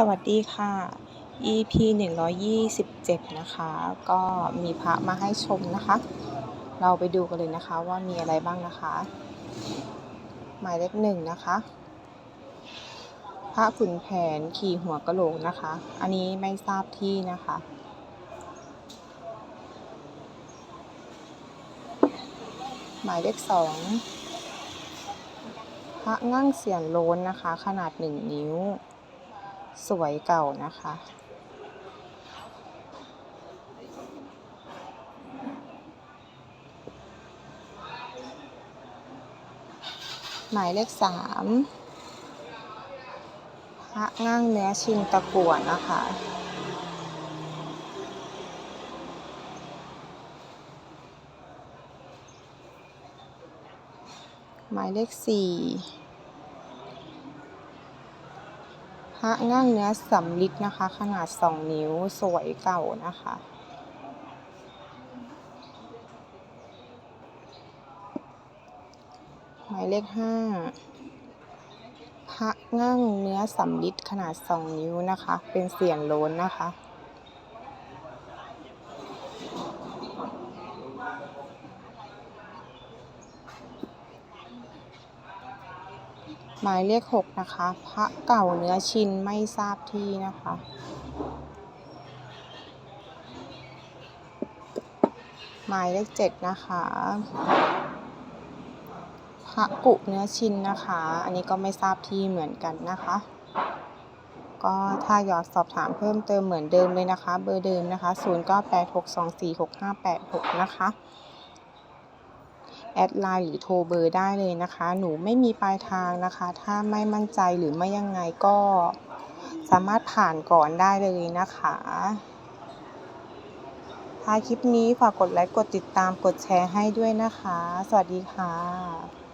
สวัสดีค่ะ EP 127 นะคะ ก็มีพระมาให้ชมนะคะ เราไปดูกันเลยนะคะว่ามีอะไรบ้างนะคะ หมายเลขหนึ่งนะคะ พระขุนแผนขี่หัวกะโหลกนะคะ อันนี้ไม่ทราบที่นะคะ หมายเลขสองพระงั่งเสียนโลนนะคะ ขนาดหนึ่งนิ้ว สวยเก่านะคะ หมายเลขสามพระง่างเนื้อชินตะกั่วนะคะหมายเลขสี่ พระง่างเนื้อสำลิดนะคะ ขนาดสองนิ้วสวยเก่านะคะหมายเลขห้าพระง่างเนื้อสำลิดขนาดสองนิ้วนะคะ เป็นเสียนโล้นนะคะ หมายเลขหกนะคะ พระเก่าเนื้อชินไม่ทราบที่นะคะ หมายเลขเจ็ดนะคะ พระกุเนื้อชินนะคะ อันนี้ก็ไม่ทราบที่เหมือนกันนะคะ ก็ถ้าอยากสอบถามเพิ่มเติมเหมือนเดิมเลยนะคะ เบอร์เดิมนะคะ 0986246586 นะคะ แอดไลน์หรือโทรเบอร์ได้เลยนะคะ หนูไม่มีปลายทางนะคะ ถ้าไม่มั่นใจหรือไม่ยังไงก็สามารถผ่านก่อนได้เลยนะคะ ถ้าคลิปนี้ฝากกดไลค์ กดติดตาม กดแชร์ให้ด้วยนะคะ สวัสดีค่ะ